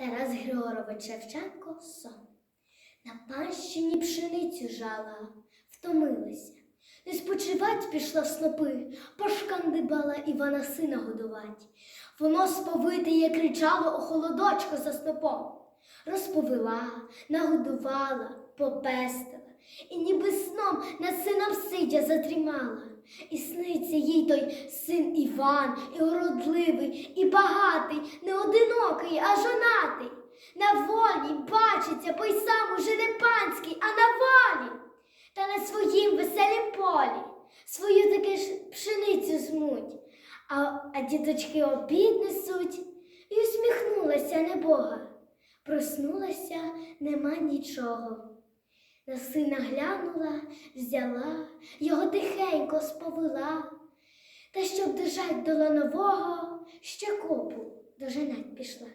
Тарас Григорович Шевченко сон. На панщині пшеницю жала, втомилася. Не спочивать пішла в снопи, пошкандибала Івана сина годувать. Воно сповитеє кричало о холодочко за снопом. Розповела, нагодувала, попестила, і ніби сном над сином сидя задрімала. І сниться їй той син Іван, і уродливий, і багатий, не одинокий, а жонатий. Волі бачиться, бо й сам уже не панський, а на волі. Та на своїм веселім полі свою таки ж пшеницю змуть, а, а діточки обід несуть, і усміхнулася небога. Проснулася, нема нічого. На сина глянула, взяла, його тихенько сповела, та щоб дожать до ланового, ще копу доженать пішла.